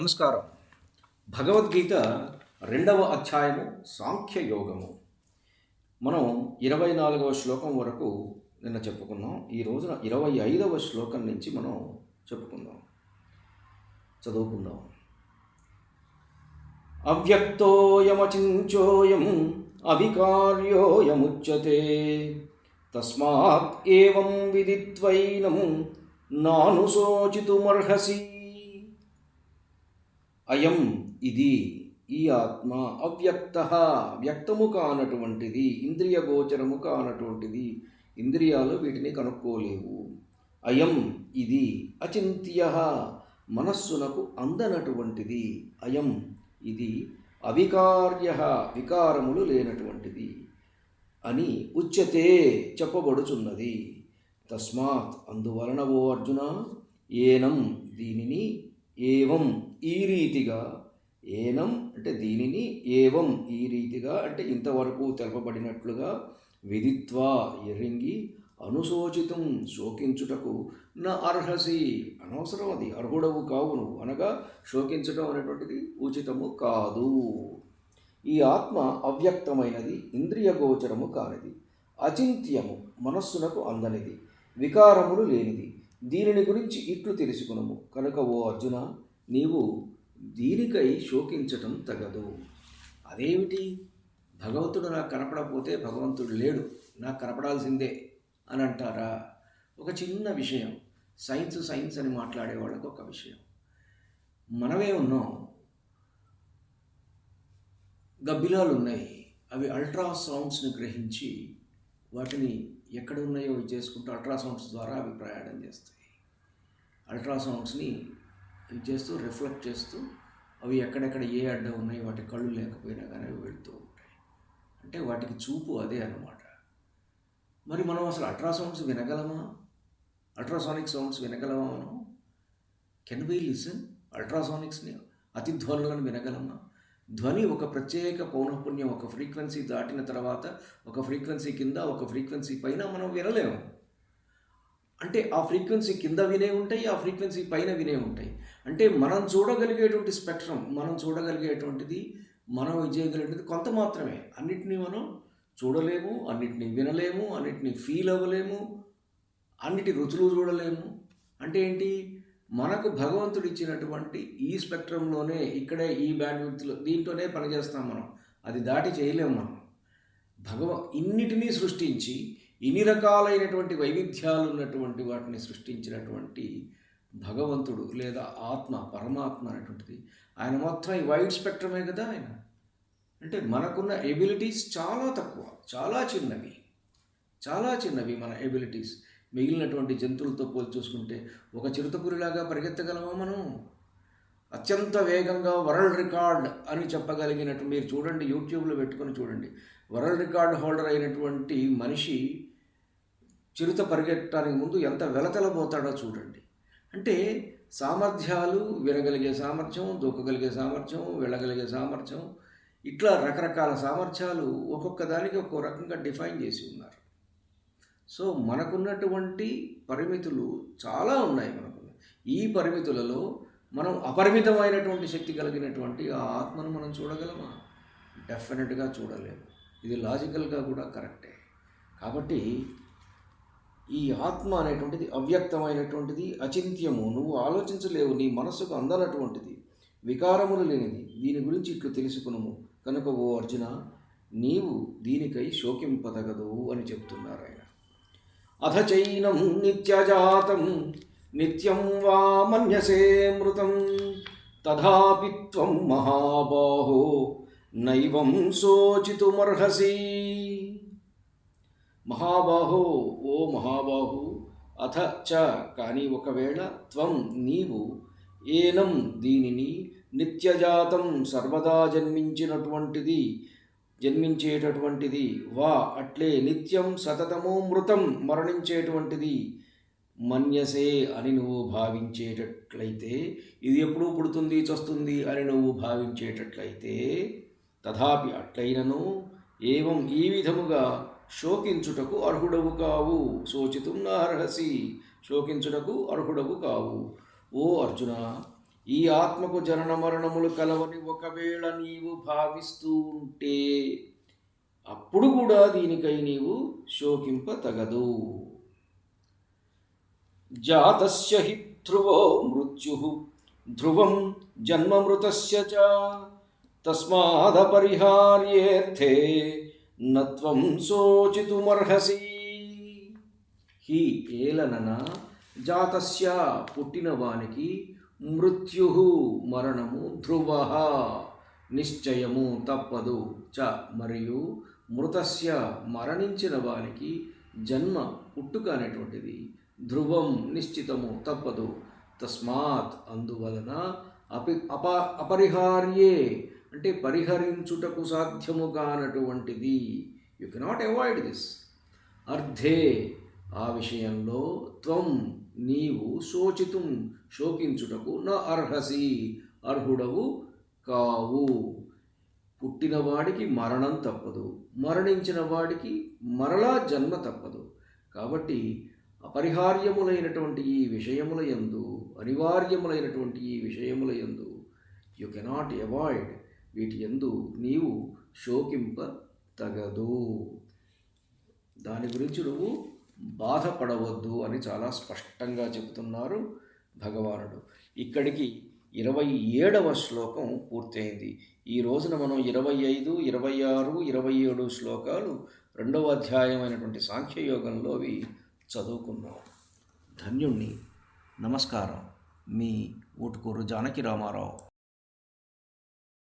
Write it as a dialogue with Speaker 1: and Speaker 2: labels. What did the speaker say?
Speaker 1: నమస్కారం. భగవద్గీత రెండవ అధ్యాయము సాంఖ్య యోగము. మనం ఇరవై నాలుగవ శ్లోకం వరకు నిన్న చెప్పుకున్నాం. ఈ రోజున ఇరవై ఐదవ శ్లోకం నుంచి మనం చెప్పుకుందాం. చదువుకుందాం. అవ్యక్తోయమచించోయం అవికార్యోయముచ్యతే. తస్మాత్ ఏవం విదిత్వైనం నానుశోచితుమర్హసి. అయం ఇది ఈ ఆత్మ అవ్యక్త వ్యక్తము కానటువంటిది ఇంద్రియ గోచరము కానటువంటిది ఇంద్రియాలు వీటిని కనుక్కోలేవు. అయం ఇది అచింత్య మనస్సునకు అందనటువంటిది. అయం ఇది అవికార్య వికారములు లేనటువంటిది అని ఉచ్యతే చెప్పబడుచున్నది. తస్మాత్ అందువలన ఓ అర్జున ఏనం దీనిని ఏవం ఈ రీతిగా ఏనం అంటే దీనిని ఏవం ఈ రీతిగా అంటే ఇంతవరకు తెలపబడినట్లుగా విదిత్వా ఎరింగి అనుశోచితం శోకించుటకు నా అర్హసి. అనవసరం అది. అర్హుడవు కావు నువ్వు. అనగా శోకించడం అనేటువంటిది ఉచితము కాదు. ఈ ఆత్మ అవ్యక్తమైనది ఇంద్రియ గోచరము కానిది. అచింత్యము మనస్సునకు అందనిది. వికారములు లేనిది. దీనిని గురించి ఇట్లు తెలుసుకునము. కనుక ఓ అర్జున నీవు దీనికై శోకించటం తగదు. అదేమిటి? భగవంతుడు నాకు కనపడకపోతే భగవంతుడు లేడు. నాకు కనపడాల్సిందే అని అంటారా? ఒక చిన్న విషయం. సైన్స్ సైన్స్ అని మాట్లాడే వాళ్ళకు ఒక విషయం. మనమే ఉన్నాం. గబ్బిలాలు ఉన్నాయి అవి అల్ట్రాసౌండ్స్ని గ్రహించి వాటిని ఎక్కడ ఉన్నాయో అవి చేసుకుంటూ అల్ట్రాసౌండ్స్ ద్వారా అవి ప్రయాణం చేస్తాయి. అల్ట్రాసౌండ్స్ని ఇది చేస్తూ రిఫ్లెక్ట్ చేస్తూ అవి ఎక్కడెక్కడ ఏ అడ్డ ఉన్నాయి వాటి కళ్ళు లేకపోయినా కానీ అవి వెళుతూ ఉంటాయి. అంటే వాటికి చూపు అదే అన్నమాట. మరి మనం అసలు అల్ట్రాసౌండ్స్ వినగలమా? అల్ట్రాసానిక్ సౌండ్స్ వినగలమా మనం? కెన్ బీ లిసన్ అల్ట్రాసానిక్స్ని అతిధ్వనులను వినగలమా? ధ్వని ఒక ప్రత్యేక పౌనఃపుణ్యం ఒక ఫ్రీక్వెన్సీ దాటిన తర్వాత ఒక ఫ్రీక్వెన్సీ కింద ఒక ఫ్రీక్వెన్సీ పైన మనం వినలేము. అంటే ఆ ఫ్రీక్వెన్సీ కింద వినే ఉంటాయి ఆ ఫ్రీక్వెన్సీ పైన వినే ఉంటాయి. అంటే మనం చూడగలిగేటువంటి స్పెక్ట్రమ్ మనం చూడగలిగేటువంటిది మనం చేయగలిగేది కొంత మాత్రమే. అన్నిటినీ మనం చూడలేము అన్నిటినీ వినలేము అన్నిటినీ ఫీల్ అవ్వలేము అన్నిటి రుచులు చూడలేము. అంటే ఏంటి? మనకు భగవంతుడు ఇచ్చినటువంటి ఈ స్పెక్ట్రంలోనే ఇక్కడే ఈ బ్యాడ్విడ్త్లో దీంట్లోనే పనిచేస్తాం మనం. అది దాటి చేయలేము మనం. భగవ ఇన్నిటినీ సృష్టించి ఇన్ని రకాలైనటువంటి వైవిధ్యాలు ఉన్నటువంటి వాటిని సృష్టించినటువంటి భగవంతుడు లేదా ఆత్మ పరమాత్మ అనేటువంటిది ఆయన మొత్తం ఈ వైడ్ స్పెక్ట్రమే కదా ఆయన. అంటే మనకున్న ఎబిలిటీస్ చాలా తక్కువ చాలా చిన్నవి చాలా చిన్నవి మన ఎబిలిటీస్. మిగిలినటువంటి జంతువులతో పోల్చి చూసుకుంటే ఒక చిరుతపురిలాగా పరిగెత్తగలమా మనం? అత్యంత వేగంగా వరల్డ్ రికార్డ్ అని చెప్పగలిగినట్టు మీరు చూడండి యూట్యూబ్లో పెట్టుకొని చూడండి. వరల్డ్ రికార్డ్ హోల్డర్ అయినటువంటి మనిషి చిరుత పరిగెట్టడానికి ముందు ఎంత వెలతలబోతాడో చూడండి. అంటే సామర్థ్యాలు వినగలిగే సామర్థ్యం దూకగలిగే సామర్థ్యం వెళ్ళగలిగే సామర్థ్యం ఇట్లా రకరకాల సామర్థ్యాలు ఒక్కొక్క దానికి ఒక్కో రకంగా డిఫైన్ చేసి ఉన్నారు. సో మనకున్నటువంటి పరిమితులు చాలా ఉన్నాయి మనకు. ఈ పరిమితులలో మనం అపరిమితమైనటువంటి శక్తి కలిగినటువంటి ఆ ఆత్మను మనం చూడగలమా? డెఫినెట్గా చూడలేము. ఇది లాజికల్గా కూడా కరెక్టే. కాబట్టి ఈ ఆత్మ అనేటువంటిది అవ్యక్తమైనటువంటిది అచింత్యము. నువ్వు ఆలోచించలేవు నీ మనస్సుకు అందనటువంటిది. వికారములు లేనిది. దీని గురించి ఇట్లు తెలుసుకునము. కనుక ఓ అర్జున నీవు దీనికై శోకింపదగదు అని చెప్తున్నారు ఆయన. అథ చైనం నిత్యజాతం నిత్యం వా మన్యసే మృతం. తథాపి త్వం మహాబాహో నైవం శోచితుమర్హసి. మహాబాహో ఓ మహాబాహు అథ చ కానీ ఒకవేళ త్వం నీవు ఏనం దీనిని నిత్యజాతం సర్వదా జన్మించినటువంటిది జన్మించేటటువంటిది వా అట్లే నిత్యం సతతము మృతం మరణించేటువంటిది మన్యసే అని నువ్వు భావించేటట్లయితే ఇది ఎప్పుడూ పుడుతుంది చస్తుంది అని నువ్వు భావించేటట్లయితే తథాపి అట్లయినను ఏవం ఈ విధముగా శోకించుటకు అర్హుడవు కావు. శోచితుం నార్హసి శోకించుటకు అర్హుడవు కావు. ఓ అర్జున ఈ ఆత్మకు జనన మరణములు కలవని ఒకవేళ నీవు భావిస్తూ ఉంటే అప్పుడు కూడా దీనికై నీవు శోకింప తగదు జాతస్య హి ధ్రువో మృత్యు ధ్రువం జన్మమృతస్య చ తస్మాదపరిహార్యేర్థే నత్వం శోచితుమర్హసి. హి ఏలనన జాతస్య పుట్టినవానికి మృత్యు మరణము ధ్రువ నిశ్చయము తప్పదు. చ మరియు మృతస్య మరణించిన వానికి జన్మ పుట్టుక అనేటువంటిది. ధ్రువం నిశ్చితము తప్పదు. తస్మాత్ అందువలన అపి అప అపరిహార్యే అంటే పరిహరించుటకు సాధ్యము కానటువంటిది. You cannot avoid this. అర్ధే ఆ విషయంలో త్వం నీవు శోచితుం శోకించుటకు నా అర్హసి అర్హుడవు కావు. పుట్టినవాడికి మరణం తప్పదు మరణించిన వాడికి మరలా జన్మ తప్పదు. కాబట్టి అపరిహార్యములైనటువంటి ఈ విషయముల యందు అనివార్యములైనటువంటి ఈ విషయముల యందు యు కెనాట్ అవాయిడ్ వీటి ఎందు నీవు శోకింప తగదు. దాని గురించి నువ్వు బాధపడవద్దు అని చాలా స్పష్టంగా చెబుతున్నారు భగవానుడు. ఇక్కడికి ఇరవై ఏడవ శ్లోకం పూర్తయింది. ఈ రోజున మనం ఇరవై ఐదు ఇరవై ఆరు ఇరవై ఏడు శ్లోకాలు రెండవ అధ్యాయమైనటువంటి సాంఖ్యయోగంలోవి చదువుకున్నాం. ధన్యుణ్ణి. నమస్కారం. మీ ఊటుకూరు జానకి రామారావు.